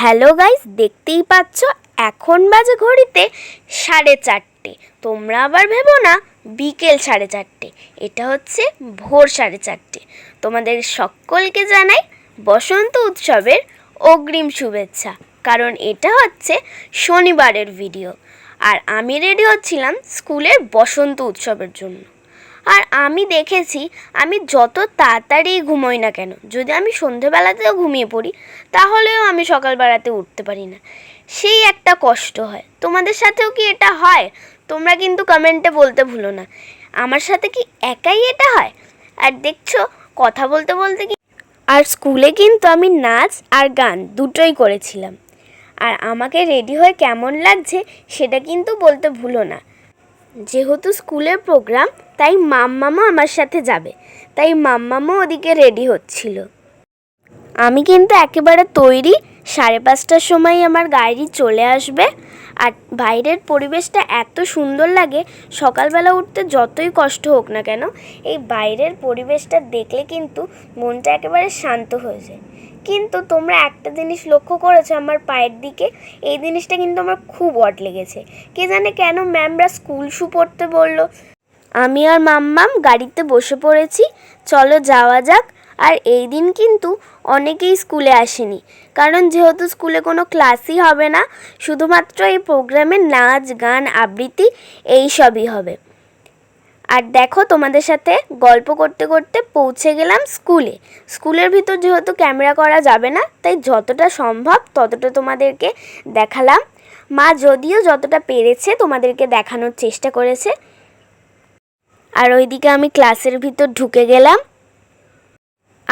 Hello guys, দেখতেই পাচ্ছ এখন বাজে ঘড়িতে সাড়ে চারটে। তোমরা আবার ভেবো না, বিকেল সাড়ে চারটে। এটা হচ্ছে ভোর সাড়ে চারটে। তোমাদের সকলকে জানাই বসন্ত উৎসবের অগ্রিম শুভেচ্ছা, কারণ এটা হচ্ছে শনিবারের ভিডিও। আর আমি রেডি হচ্ছিলাম স্কুলের বসন্ত উৎসবের জন্য। আর আমি দেখেছি আমি যত তাড়াতাড়ি ঘুমোই না কেন, যদি আমি সন্ধেবেলাতেও ঘুমিয়ে পড়ি, তাহলেও আমি সকালবেলাতে উঠতে পারি না। সেই একটা কষ্ট হয়। তোমাদের সাথেও কি এটা হয়? তোমরা কিন্তু কমেন্টে বলতে ভুলো না। আমার সাথে কি একাই এটা হয়? আর দেখছ, কথা বলতে বলতে কি আর স্কুলে কিন্তু আমি নাচ আর গান দুটোই করেছিলাম। আর আমাকে রেডি হয়ে কেমন লাগছে, সেটা কিন্তু বলতে ভুলো না। যেহেতু স্কুলের প্রোগ্রাম, তাই মাম্মামও আমার সাথে যাবে। তাই মাম্মামও ওদিকে রেডি হচ্ছিল। আমি কিন্তু একেবারে তৈরি, সাড়ে পাঁচটার সময় আমার গাড়ি চলে আসবে। আর বাইরের পরিবেশটা এত সুন্দর লাগে, সকালবেলা উঠতে যতই কষ্ট হোক না কেন, এই বাইরের পরিবেশটা দেখলে কিন্তু মনটা একেবারে শান্ত হয়ে যায়। কিন্তু তোমরা একটা জিনিস লক্ষ্য করেছ আমার পায়ের দিকে? এই জিনিসটা কিন্তু আমার খুব অড লেগেছে। কে জানে কেন ম্যামরা স্কুল শু পরতে বলল, আমি আর মাম্মাম গাড়িতে বসে পড়েছি, চলো যাওয়া যাক। আর এই দিন কিন্তু অনেকেই স্কুলে আসেনি, কারণ যেহেতু স্কুলে কোনো ক্লাসই হবে না, শুধুমাত্র এই প্রোগ্রামে নাচ, গান, আবৃত্তি, এই সবই হবে। আর দেখো তোমাদের সাথে গল্প করতে করতে পৌঁছে গেলাম স্কুলে। স্কুলের ভিতর যেহেতু ক্যামেরা করা যাবে না, তাই যতটা সম্ভব ততটা তোমাদেরকে দেখালাম। মা যদিও যতটা পেরেছে তোমাদেরকে দেখানোর চেষ্টা করেছে। আর ওইদিকে আমি ক্লাসের ভিতর ঢুকে গেলাম।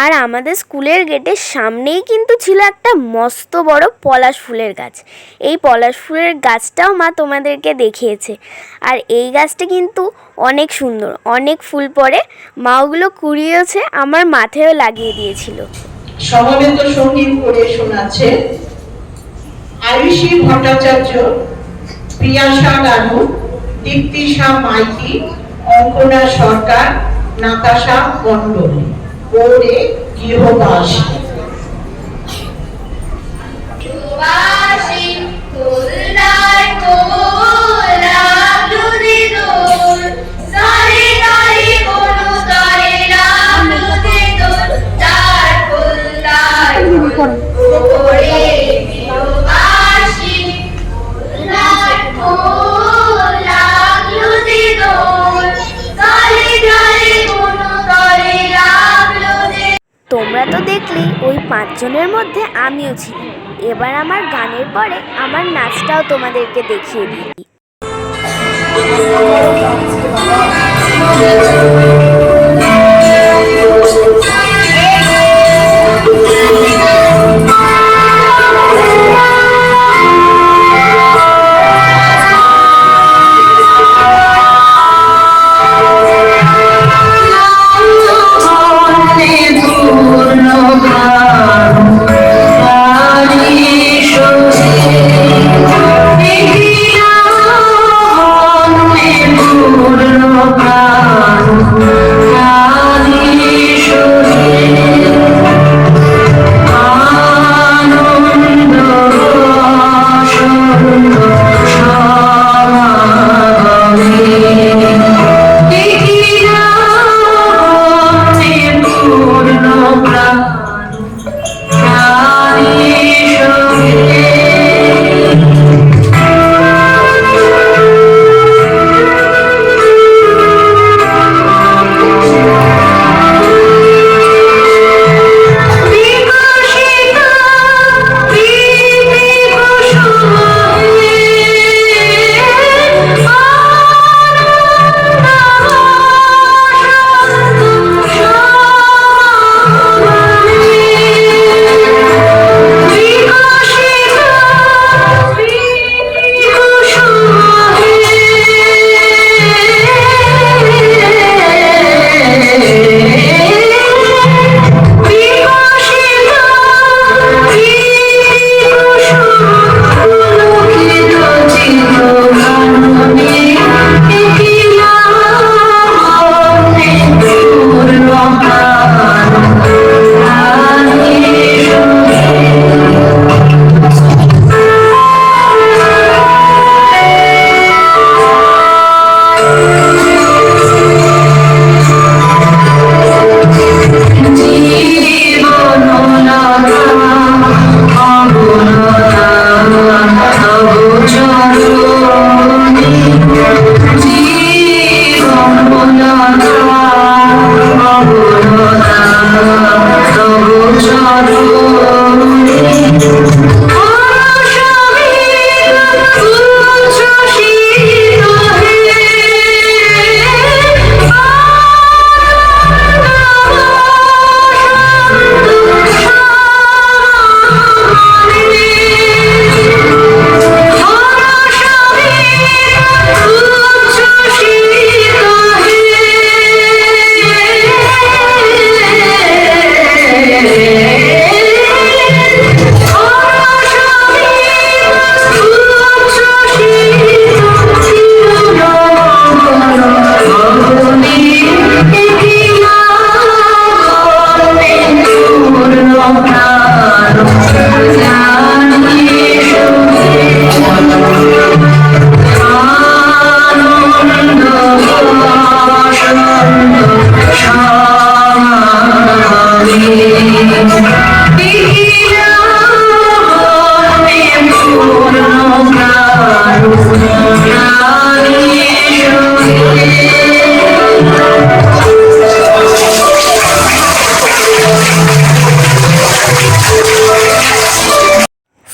আর আমাদের স্কুলের গেটের সামনেই কিন্তু ছিল একটা মস্ত বড় পলাশ ফুলের গাছ। এই পলাশ ফুলের গাছটাও মা তোমাদেরকে দেখিয়েছে। আর এই গাছটা কিন্তু অনেক সুন্দর, অনেক ফুল পরে মা ওগুলো কুড়িয়েছে আমার মাথায়ও লাগিয়ে দিয়েছিল। সমবেত সংগীত করে শোনাচ্ছে আয়ুষী ভট্টাচার্য, প্রিয়াশা গানু দীপ্তিশা মাইতি, অঙ্কনা সরকার, নাতাশা মণ্ডল। ওরে গৃহবাস তোমরা তো দেখলেই ওই পাঁচজনের মধ্যে আমিও ছিলাম। এবার আমার গানের পরে আমার নাচটাও তোমাদেরকে দেখিয়ে দিই।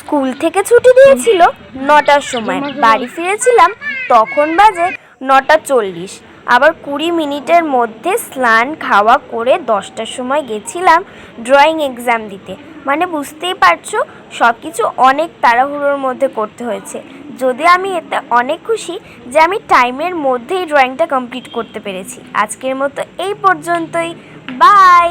স্কুল থেকে ছুটি দিয়েছিল নটার সময়। বাড়ি ফিরেছিলাম তখন বাজে নটা চল্লিশ। আবার কুড়ি মিনিটের মধ্যে স্নান খাওয়া করে দশটার সময় গেছিলাম ড্রয়িং এক্সাম দিতে। মানে বুঝতেই পারছ সব কিছু অনেক তাড়াহুড়োর মধ্যে করতে হয়েছে। যদি আমি এতে অনেক খুশি যে আমি টাইমের মধ্যেই ড্রয়িংটা কমপ্লিট করতে পেরেছি। আজকের মতো এই পর্যন্তই। বাই!